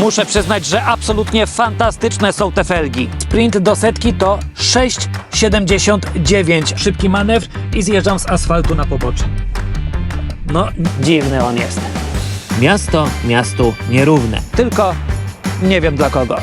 Muszę przyznać, że absolutnie fantastyczne są te felgi. Sprint do setki to 6,79. Szybki manewr i zjeżdżam z asfaltu na pobocze. No, dziwny on jest. Miasto miastu nierówne. Tylko nie wiem dla kogo.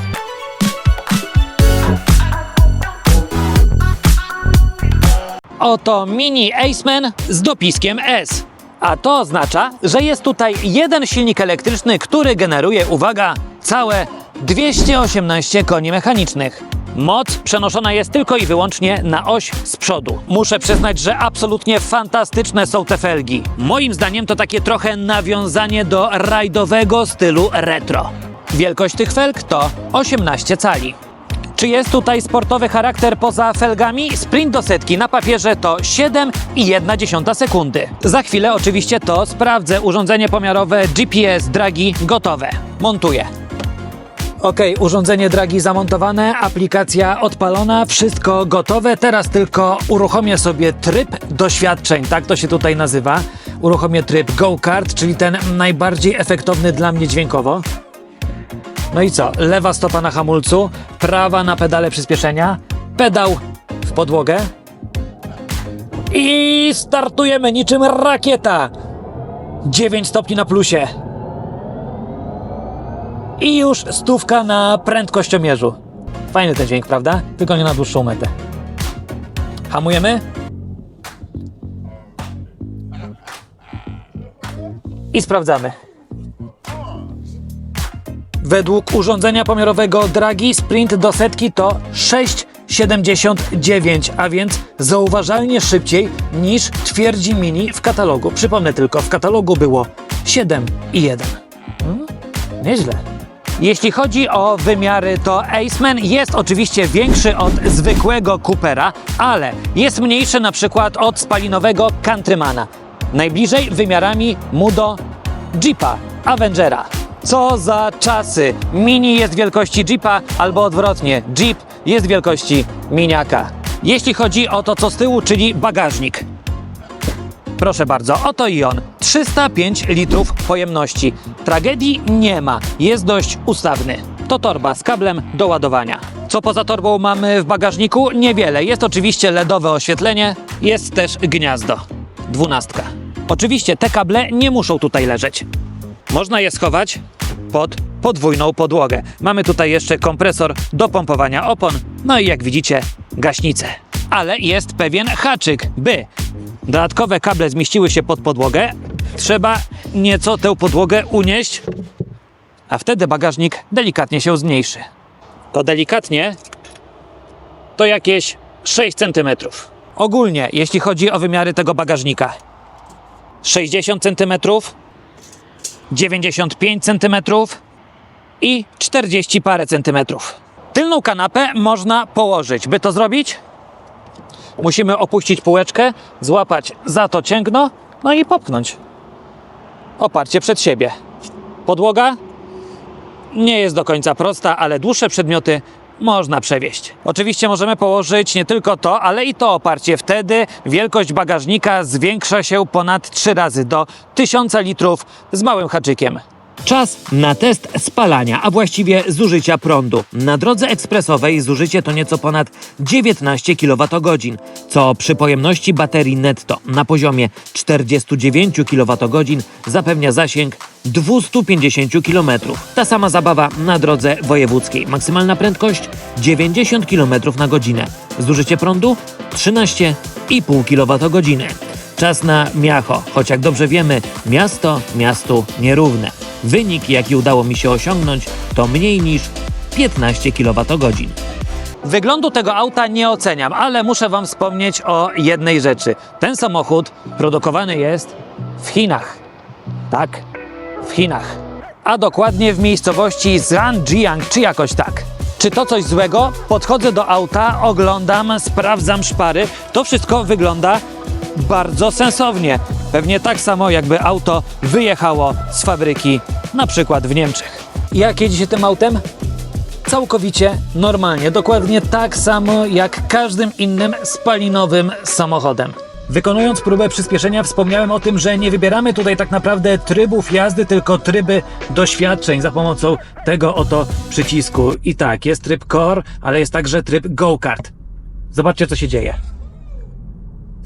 Oto mini Aceman z dopiskiem S. A to oznacza, że jest tutaj jeden silnik elektryczny, który generuje, uwaga, całe 218 koni mechanicznych. Moc przenoszona jest tylko i wyłącznie na oś z przodu. Muszę przyznać, że absolutnie fantastyczne są te felgi. Moim zdaniem to takie trochę nawiązanie do rajdowego stylu retro. Wielkość tych felg to 18 cali. Czy jest tutaj sportowy charakter poza felgami? Sprint do setki na papierze to 7,1 sekundy. Za chwilę oczywiście to sprawdzę. Urządzenie pomiarowe GPS Dragi gotowe. Montuję. Ok, urządzenie Dragi zamontowane, aplikacja odpalona, wszystko gotowe. Teraz tylko uruchomię sobie tryb doświadczeń, tak to się tutaj nazywa. Uruchomię tryb Go Kart, czyli ten najbardziej efektowny dla mnie dźwiękowo. No i co? Lewa stopa na hamulcu, prawa na pedale przyspieszenia, pedał w podłogę. I startujemy niczym rakieta. 9 stopni na plusie. I już stówka na prędkościomierzu. Fajny ten dźwięk, prawda? Tylko nie na dłuższą metę. Hamujemy. I sprawdzamy. Według urządzenia pomiarowego Dragi sprint do setki to 6,79, a więc zauważalnie szybciej niż twierdzi Mini w katalogu. Przypomnę tylko, w katalogu było 7,1. Hmm? Nieźle. Jeśli chodzi o wymiary, to Aceman jest oczywiście większy od zwykłego Coopera, ale jest mniejszy na przykład od spalinowego Countrymana. Najbliżej wymiarami mu do Jeepa Avengera. Co za czasy! Mini jest wielkości Jeepa albo odwrotnie, Jeep jest wielkości miniaka. Jeśli chodzi o to, co z tyłu, czyli bagażnik. Proszę bardzo, oto i on. 305 litrów pojemności. Tragedii nie ma, jest dość ustawny. To torba z kablem do ładowania. Co poza torbą mamy w bagażniku? Niewiele. Jest oczywiście LEDowe oświetlenie, jest też gniazdo. Dwunastka. Oczywiście te kable nie muszą tutaj leżeć. Można je schować pod podwójną podłogę. Mamy tutaj jeszcze kompresor do pompowania opon, no i jak widzicie, gaśnicę. Ale jest pewien haczyk, by dodatkowe kable zmieściły się pod podłogę. Trzeba nieco tę podłogę unieść, a wtedy bagażnik delikatnie się zmniejszy. To delikatnie to jakieś 6 cm. Ogólnie, jeśli chodzi o wymiary tego bagażnika, 60 cm, 95 cm i 40 parę centymetrów. Tylną kanapę można położyć. By to zrobić, musimy opuścić półeczkę, złapać za to cięgno, no i popchnąć. Oparcie przed siebie. Podłoga nie jest do końca prosta, ale dłuższe przedmioty można przewieźć. Oczywiście możemy położyć nie tylko to, ale i to oparcie. Wtedy wielkość bagażnika zwiększa się ponad 3 razy do 1000 litrów z małym haczykiem. Czas na test spalania, a właściwie zużycia prądu. Na drodze ekspresowej zużycie to nieco ponad 19 kWh, co przy pojemności baterii netto na poziomie 49 kWh zapewnia zasięg 250 km. Ta sama zabawa na drodze wojewódzkiej. Maksymalna prędkość 90 km na godzinę. Zużycie prądu 13,5 kWh. Czas na miacho, choć jak dobrze wiemy, miasto miastu nierówne. Wynik, jaki udało mi się osiągnąć, to mniej niż 15 kWh. Wyglądu tego auta nie oceniam, ale muszę Wam wspomnieć o jednej rzeczy. Ten samochód produkowany jest w Chinach. Tak, w Chinach. A dokładnie w miejscowości Zhanjiang, czy jakoś tak. Czy to coś złego? Podchodzę do auta, oglądam, sprawdzam szpary. To wszystko wygląda bardzo sensownie. Pewnie tak samo, jakby auto wyjechało z fabryki, na przykład w Niemczech. Jak jedziecie tym autem? całkowicie normalnie, dokładnie tak samo jak każdym innym spalinowym samochodem. Wykonując próbę przyspieszenia wspomniałem o tym, że nie wybieramy tutaj tak naprawdę trybów jazdy, tylko tryby doświadczeń za pomocą tego oto przycisku. I tak, jest tryb Core, ale jest także tryb Go-Kart. Zobaczcie co się dzieje.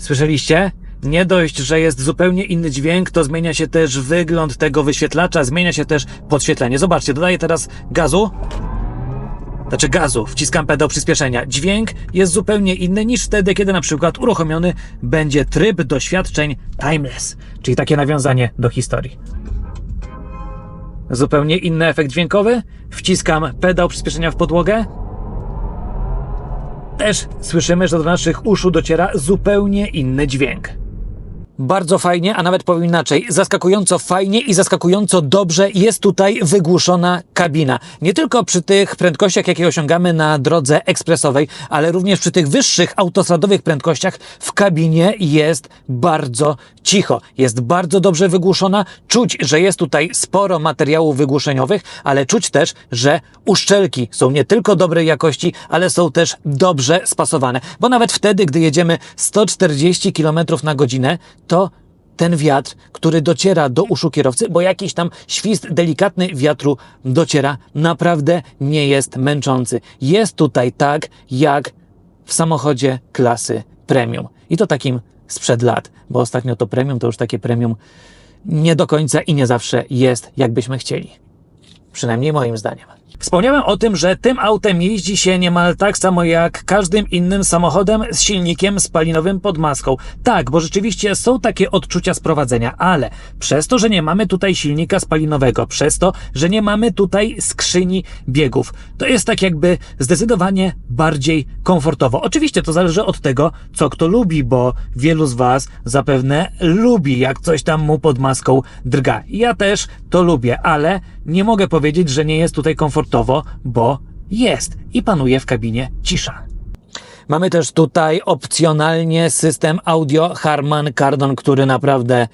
Słyszeliście? Nie dość, że jest zupełnie inny dźwięk, to zmienia się też wygląd tego wyświetlacza, zmienia się też podświetlenie. Zobaczcie, dodaję teraz gazu. Znaczy gazu, wciskam pedał przyspieszenia. Dźwięk jest zupełnie inny niż wtedy, kiedy na przykład uruchomiony będzie tryb doświadczeń timeless, czyli takie nawiązanie do historii. Zupełnie inny efekt dźwiękowy. Wciskam pedał przyspieszenia w podłogę. Też słyszymy, że do naszych uszu dociera zupełnie inny dźwięk. Bardzo fajnie, a nawet powiem inaczej, zaskakująco fajnie i zaskakująco dobrze jest tutaj wygłuszona kabina. Nie tylko przy tych prędkościach, jakie osiągamy na drodze ekspresowej, ale również przy tych wyższych autostradowych prędkościach w kabinie jest bardzo cicho. Jest bardzo dobrze wygłuszona. Czuć, że jest tutaj sporo materiałów wygłuszeniowych, ale czuć też, że uszczelki są nie tylko dobrej jakości, ale są też dobrze spasowane. Bo nawet wtedy, gdy jedziemy 140 km na godzinę, to ten wiatr, który dociera do uszu kierowcy, bo jakiś tam świst delikatny wiatru dociera, naprawdę nie jest męczący. Jest tutaj tak, jak w samochodzie klasy premium. I to takim sprzed lat, bo ostatnio to premium to już takie premium nie do końca i nie zawsze jest, jakbyśmy chcieli. Przynajmniej moim zdaniem. Wspomniałem o tym, że tym autem jeździ się niemal tak samo jak każdym innym samochodem z silnikiem spalinowym pod maską. Tak, bo rzeczywiście są takie odczucia sprowadzenia, ale przez to, że nie mamy tutaj silnika spalinowego, przez to, że nie mamy tutaj skrzyni biegów, to jest tak jakby zdecydowanie bardziej komfortowo. Oczywiście to zależy od tego, co kto lubi, bo wielu z Was zapewne lubi, jak coś tam mu pod maską drga. Ja też to lubię, ale nie mogę powiedzieć, że nie jest tutaj komfortowo, bo jest i panuje w kabinie cisza. Mamy też tutaj opcjonalnie system audio Harman Kardon, który naprawdę,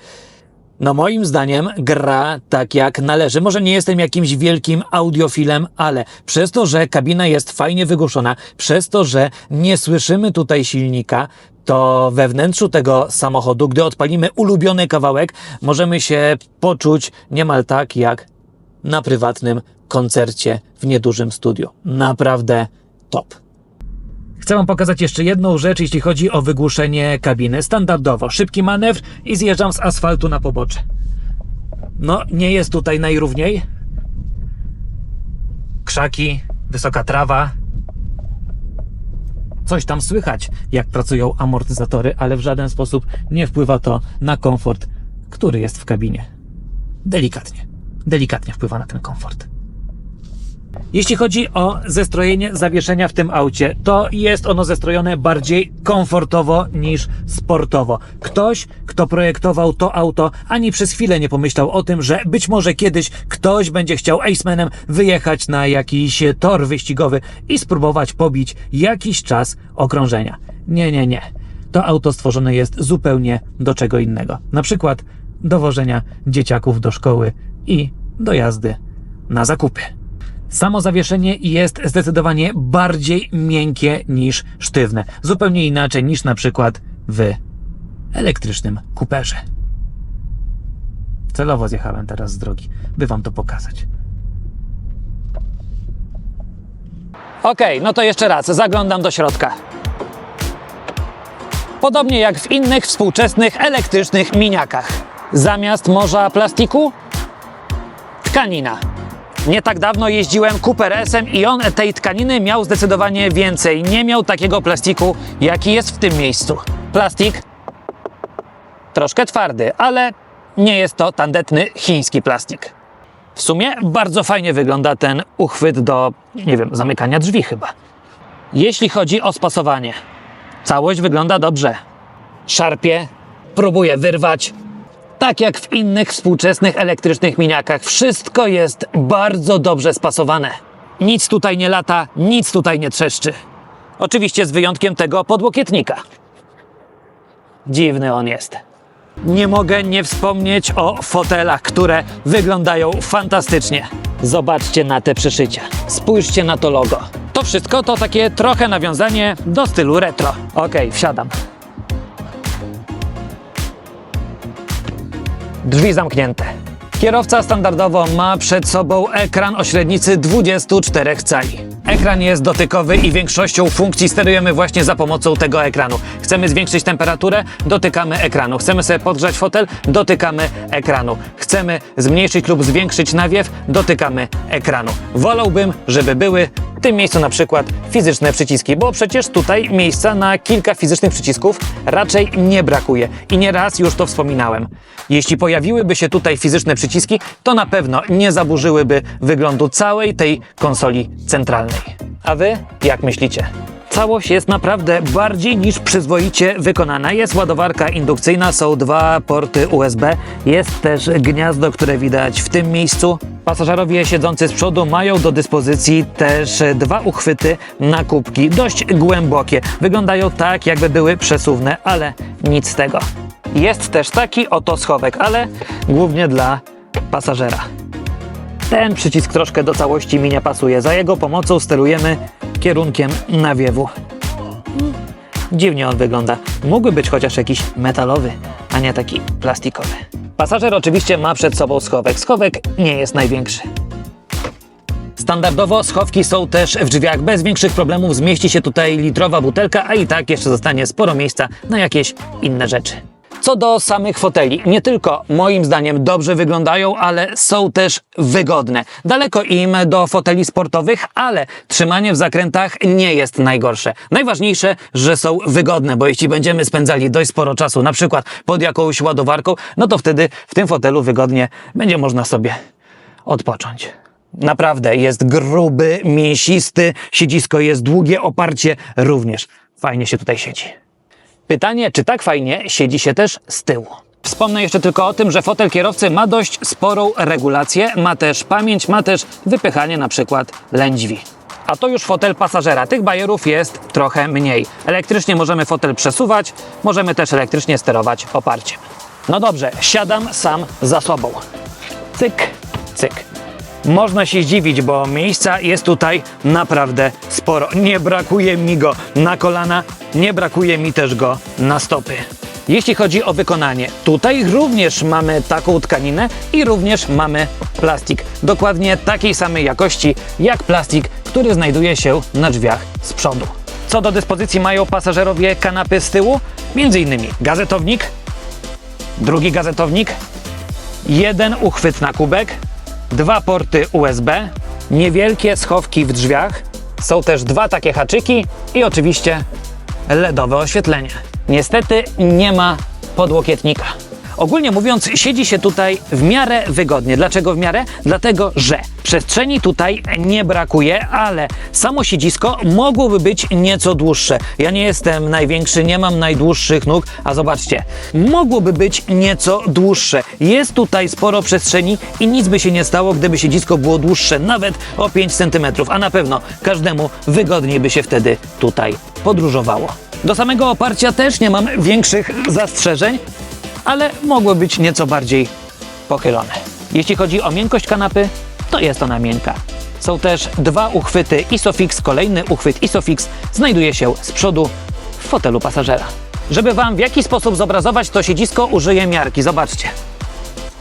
no moim zdaniem, gra tak jak należy. Może nie jestem jakimś wielkim audiofilem, ale przez to, że kabina jest fajnie wygłuszona, przez to, że nie słyszymy tutaj silnika, to we wnętrzu tego samochodu, gdy odpalimy ulubiony kawałek, możemy się poczuć niemal tak jak na prywatnym koncercie w niedużym studiu. Naprawdę top. Chcę Wam pokazać jeszcze jedną rzecz, jeśli chodzi o wygłuszenie kabiny. Standardowo, szybki manewr i zjeżdżam z asfaltu na pobocze. No, nie jest tutaj najrówniej. Krzaki, wysoka trawa. Coś tam słychać, jak pracują amortyzatory, ale w żaden sposób nie wpływa to na komfort, który jest w kabinie. Delikatnie, delikatnie wpływa na ten komfort. Jeśli chodzi o zestrojenie zawieszenia w tym aucie, to jest ono zestrojone bardziej komfortowo niż sportowo. Ktoś, kto projektował to auto, ani przez chwilę nie pomyślał o tym, że być może kiedyś ktoś będzie chciał Acemanem wyjechać na jakiś tor wyścigowy i spróbować pobić jakiś czas okrążenia. Nie, nie, nie. To auto stworzone jest zupełnie do czego innego. Na przykład do wożenia dzieciaków do szkoły i do jazdy na zakupy. Samo zawieszenie jest zdecydowanie bardziej miękkie niż sztywne. Zupełnie inaczej niż na przykład w elektrycznym kuperze. Celowo zjechałem teraz z drogi, by wam to pokazać. Okej, no to jeszcze raz, zaglądam do środka. Podobnie jak w innych współczesnych elektrycznych miniakach. Zamiast morza plastiku, tkanina. Nie tak dawno jeździłem Cooper-S-em i on tej tkaniny miał zdecydowanie więcej. Nie miał takiego plastiku, jaki jest w tym miejscu. Plastik troszkę twardy, ale nie jest to tandetny chiński plastik. W sumie bardzo fajnie wygląda ten uchwyt do, nie wiem, zamykania drzwi chyba. Jeśli chodzi o spasowanie, całość wygląda dobrze. Szarpie, próbuję wyrwać, tak jak w innych współczesnych elektrycznych miniakach, wszystko jest bardzo dobrze spasowane. Nic tutaj nie lata, nic tutaj nie trzeszczy. Oczywiście z wyjątkiem tego podłokietnika. Dziwny on jest. Nie mogę nie wspomnieć o fotelach, które wyglądają fantastycznie. Zobaczcie na te przyszycia. Spójrzcie na to logo. To wszystko to takie trochę nawiązanie do stylu retro. Okej, wsiadam. Drzwi zamknięte. Kierowca standardowo ma przed sobą ekran o średnicy 24 cali. Ekran jest dotykowy i większością funkcji sterujemy właśnie za pomocą tego ekranu. Chcemy zwiększyć temperaturę, dotykamy ekranu. Chcemy sobie podgrzać fotel, dotykamy ekranu. Chcemy zmniejszyć lub zwiększyć nawiew, dotykamy ekranu. Wolałbym, żeby były tym miejscu na przykład fizyczne przyciski, bo przecież tutaj miejsca na kilka fizycznych przycisków raczej nie brakuje. I nieraz już to wspominałem. Jeśli pojawiłyby się tutaj fizyczne przyciski, to na pewno nie zaburzyłyby wyglądu całej tej konsoli centralnej. A wy jak myślicie? Całość jest naprawdę bardziej niż przyzwoicie wykonana. Jest ładowarka indukcyjna, są dwa porty USB, jest też gniazdo, które widać w tym miejscu. Pasażerowie siedzący z przodu mają do dyspozycji też dwa uchwyty na kubki, dość głębokie. Wyglądają tak, jakby były przesuwne, ale nic z tego. Jest też taki oto schowek, ale głównie dla pasażera. Ten przycisk troszkę do całości mi nie pasuje. Za jego pomocą sterujemy kierunkiem nawiewu. Dziwnie on wygląda. Mógłby być chociaż jakiś metalowy, a nie taki plastikowy. Pasażer oczywiście ma przed sobą schowek. Schowek nie jest największy. Standardowo schowki są też w drzwiach. Bez większych problemów zmieści się tutaj litrowa butelka, a i tak jeszcze zostanie sporo miejsca na jakieś inne rzeczy. Co do samych foteli, nie tylko moim zdaniem dobrze wyglądają, ale są też wygodne. Daleko im do foteli sportowych, ale trzymanie w zakrętach nie jest najgorsze. Najważniejsze, że są wygodne, bo jeśli będziemy spędzali dość sporo czasu, na przykład pod jakąś ładowarką, no to wtedy w tym fotelu wygodnie będzie można sobie odpocząć. Naprawdę jest gruby, mięsisty, siedzisko jest długie, oparcie również. Fajnie się tutaj siedzi. Pytanie, czy tak fajnie siedzi się też z tyłu? Wspomnę jeszcze tylko o tym, że fotel kierowcy ma dość sporą regulację, ma też pamięć, ma też wypychanie na przykład lędźwi. A to już fotel pasażera. Tych bajerów jest trochę mniej. Elektrycznie możemy fotel przesuwać, możemy też elektrycznie sterować oparciem. No dobrze, siadam sam za sobą. Cyk, cyk. Można się zdziwić, bo miejsca jest tutaj naprawdę sporo. Nie brakuje mi go na kolana, nie brakuje mi też go na stopy. Jeśli chodzi o wykonanie, tutaj również mamy taką tkaninę i również mamy plastik. Dokładnie takiej samej jakości jak plastik, który znajduje się na drzwiach z przodu. Co do dyspozycji mają pasażerowie kanapy z tyłu, między innymi gazetownik, drugi gazetownik, jeden uchwyt na kubek, dwa porty USB, niewielkie schowki w drzwiach, są też dwa takie haczyki i oczywiście LEDowe oświetlenie. Niestety nie ma podłokietnika. Ogólnie mówiąc, siedzi się tutaj w miarę wygodnie. Dlaczego w miarę? Dlatego, że przestrzeni tutaj nie brakuje, ale samo siedzisko mogłoby być nieco dłuższe. Ja nie jestem największy, nie mam najdłuższych nóg, a zobaczcie, mogłoby być nieco dłuższe. Jest tutaj sporo przestrzeni i nic by się nie stało, gdyby siedzisko było dłuższe, nawet o 5 cm, a na pewno każdemu wygodniej by się wtedy tutaj podróżowało. Do samego oparcia też nie mam większych zastrzeżeń, ale mogły być nieco bardziej pochylone. Jeśli chodzi o miękkość kanapy, to jest ona miękka. Są też dwa uchwyty Isofix, kolejny uchwyt Isofix znajduje się z przodu w fotelu pasażera. Żeby Wam w jakiś sposób zobrazować to siedzisko, użyję miarki. Zobaczcie.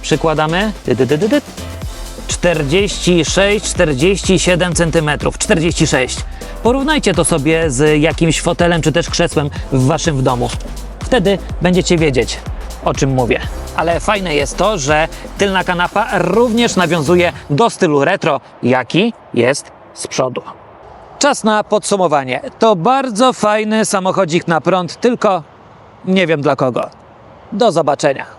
Przykładamy. Dy, dy, dy, dy, dy. 46-47 cm. 46. Porównajcie to sobie z jakimś fotelem czy też krzesłem w Waszym w domu. Wtedy będziecie wiedzieć, o czym mówię. Ale fajne jest to, że tylna kanapa również nawiązuje do stylu retro, jaki jest z przodu. Czas na podsumowanie. To bardzo fajny samochodzik na prąd, tylko nie wiem dla kogo. Do zobaczenia.